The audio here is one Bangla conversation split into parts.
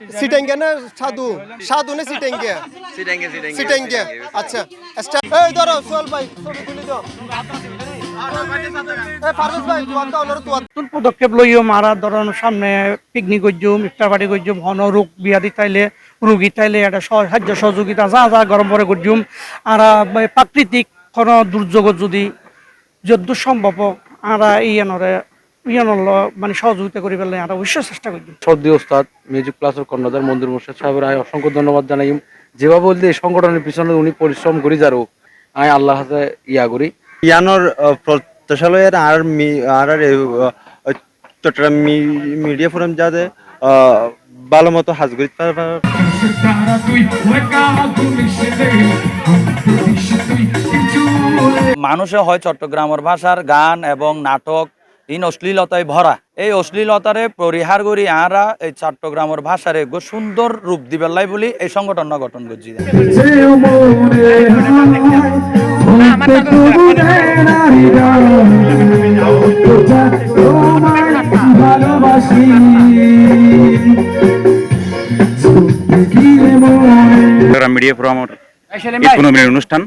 সিটেঙ্গে না সাধু? সাধু না সিটেঙ্গে? সিটেঙ্গে আচ্ছা। এই ধরো সোহেল ভাই ছবি তুলে দাও। এই পদক্ষেপ লইও মারা ধরুন সামনে পিকনিক করছুম ইফতার পার্টি করছুম হন রোগ বিয়াদি তাইলে রুগী তাইলে একটা সাহায্য সহযোগিতা যা যা গরম পরে করছুম আর প্রাকৃতিক কোনো দুর্যোগ যদি যদ্দু সম্ভব আর ইয়ানরে ইয়ানর ল- মানে সহযোগিতা করি পেলে আর অবশ্যই চেষ্টা করছি সর্দি ওস্তাদ মিউজিক প্লাসের কর্ণধার মন্দির মুর্শিদ সাহেবের আয় অসংখ্য ধন্যবাদ জানাই। যেভাবে বলতে এই সংগঠনের পিছনে উনি পরিশ্রম করি যারও আয় আল্লাহ হাতে ইয়া করি। ইয়ানোর প্রত্যাশালয়ের আর মি- আর আর চট্টগ্রাম মিডিয়া ফোরাম যাতে ভালো মতো হাজ করি মানুষে হয় চট্টগ্রামের ভাষার গান এবং নাটক ইন অশ্লীলতায় ভরা। এই অশ্লীলতারে পরিহার করি আরা এই চট্টগ্রামের ভাষারে গো সুন্দর রূপ দিবেলাই বলি এই সংগঠন গঠন করছি মিডিয়া ফোরামের এই অনুষ্ঠান।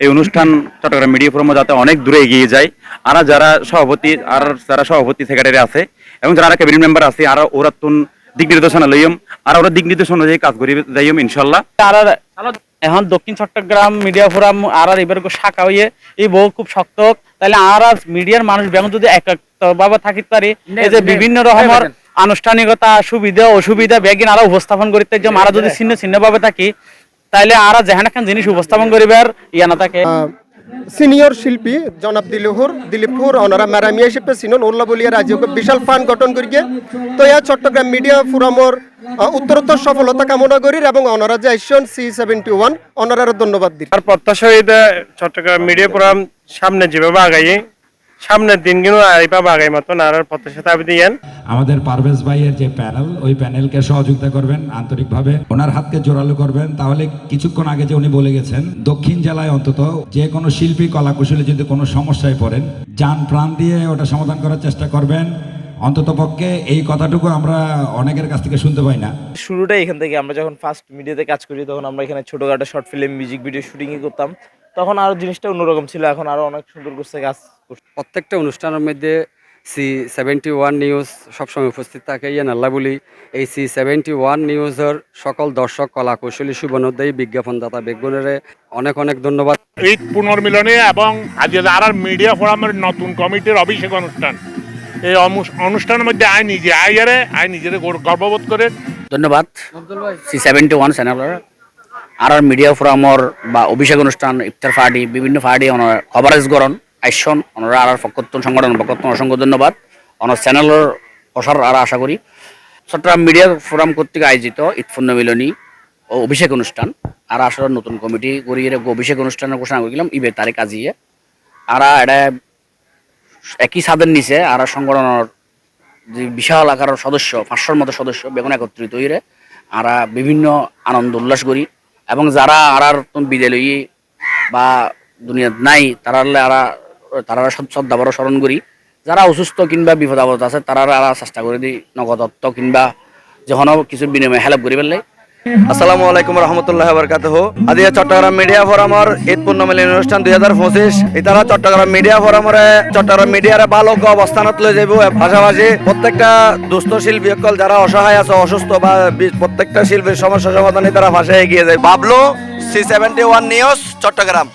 এই অনুষ্ঠান চট্টগ্রাম মিডিয়া ফোরামে যাতে অনেক দূরে এগিয়ে যায়। আর যারা সভাপতি আর যারা সভাপতি সেক্রেটারি আছে এবং যারা ক্যাবিনেট মেম্বার আছে আর ওরা তুন দিক নির্দেশনা লইম আর ওরা দিক নির্দেশনা অনুযায়ী কাজ করি যাইম ইনশাল্লাহ আর এখন দক্ষিণ চট্টগ্রাম মিডিয়া ফোরাম আর আর এবার শাখা হইয়ে এই বউ খুব শক্ত তাহলে আর আর মিডিয়ার মানুষ বেগুন যদি ভাবে থাকিতে পারি এই যে বিভিন্ন রকমের আনুষ্ঠানিকতা সুবিধা অসুবিধা বেগিন আরও উপস্থাপন করিতে যে মারা যদি ছিন্ন ছিন্ন ভাবে থাকি তাইলে আর যেখানে একখান জিনিস উপস্থাপন করিবার ইয়া না থাকে। সিনিয়র শিল্পী জনাব দিলহুর দিলীপুর ওনারা মেরামিয়া হিসেবে সিনন উল্লা বলিয়া রাজ্যকে বিশাল ফান্ড গঠন করিয়ে তো ইয়া চট্টগ্রাম মিডিয়া ফোরামর উত্তরোত্তর সফলতা কামনা করি এবং ওনারা যে আইসন সি সেভেন্টি ওয়ান ওনারা ধন্যবাদ দিই আর প্রত্যাশা চট্টগ্রাম মিডিয়া প্রোগ্রাম সামনে যেভাবে আগাই সামনের দিনগুলো আর এইভাবে আগাই মতন আর আর প্রত্যাশা দাবি দিয়েন। আমাদের পারভেজ ভাইয়ের যে প্যানেল ওই প্যানেলকে সহযোগিতা করবেন আন্তরিকভাবে ওনার হাতকে জোরালো করবেন। তাহলে কিছুক্ষণ আগে যে উনি বলে গেছেন দক্ষিণ জেলায় অন্তত যে কোনো শিল্পী কলাকুশলী যদি কোনো সমস্যায় পড়েন যান প্রাণ দিয়ে ওটা সমাধান করার চেষ্টা করবেন। অন্তত পক্ষে এই কথাটুকু আমরা অনেকের কাছ থেকে শুনতে পাই না। শুরুটা এখান থেকে আমরা যখন ফার্স্ট মিডিয়াতে কাজ করি তখন আমরা এখানে ছোটখাটো শর্ট ফিল্ম মিউজিক ভিডিও শুটিংই করতাম। তখন আরও জিনিসটা অন্যরকম ছিল এখন আরও অনেক সুন্দর করছে কাজ প্রত্যেকটা অনুষ্ঠানের মধ্যে সি সেভেন্টি ওয়ান নিউজ সবসময় উপস্থিত থাকে ইয়ান আল্লাহ বলি এই সি সেভেন্টি ওয়ান নিউজের সকল দর্শক কলা কৌশলী শুভনোদ্দায়ী বিজ্ঞাপনদাতা বেগুনের অনেক অনেক ধন্যবাদ। এই পুনর্মিলনে এবং আজ আর আর মিডিয়া ফোরামের নতুন কমিটির অভিষেক অনুষ্ঠান এই অনুষ্ঠানের মধ্যে আয় নিজে আয় আরে আয় নিজের গর্ববোধ করে। ধন্যবাদ। সি সেভেন্টি ওয়ান চ্যানেলের আর আর মিডিয়া ফোরামর বা অভিষেক অনুষ্ঠান ইফতার পার্টি বিভিন্ন পার্টি ওনার কভারেজ করন আইসন ওনারা আর আর পক্ষত্তন সংগঠন পক্ষত্তন অসংখ্য ধন্যবাদ। ওনার চ্যানেলের প্রসার আর আশা করি চট্টগ্রাম মিডিয়া ফোরাম কর্তৃক আয়োজিত ঈদপূর্ণ মিলনী ও অভিষেক অনুষ্ঠান। আর আসলে নতুন কমিটি করিয়ে অভিষেক অনুষ্ঠানের ঘোষণা করেছিলাম ইবে তারিখ আজিয়ে আর এটা একই ছাদের নিচে আর সংগঠনের যে বিশাল আকারের সদস্য পাঁচশোর মতো সদস্য, বেগুন একত্রিত হইরে আরা বিভিন্ন আনন্দ, উল্লাস করি এবং যারা আরার বিদায় লই বা দুনিয়াত নাই তারা তারা শ্রদ্ধাবর স্মরণ করি। যারা অসুস্থ কিংবা বিপদ আপদ আছে তারা আরা চেষ্টা করে দিই নগদত্ব কিংবা যখন কিছু বিনিময়ে হেল্প করি পেলে আসসালামু আলাইকুম রহমতুল্লাহ বরকাতহ। আদি চট্টগ্রাম মিডিয়া ফোরামর ঈদ পূর্ণমিলনী অনুষ্ঠান দুই হাজার পঁচিশ। ইতারা চট্টগ্রাম মিডিয়া ফোরামরে, চট্টগ্রাম মিডিয়ার ভালো অবস্থানত লৈ যাব পাশাপাশি প্রত্যেকটা দুস্থ শিল্পী সকল যারা অসহায় আছে, অসুস্থ বা প্রত্যেকটা শিল্পীর সমস্যা সমাধানে তারা ভাষায় এগিয়ে যায়। Bablu C seventy one news Chattogram.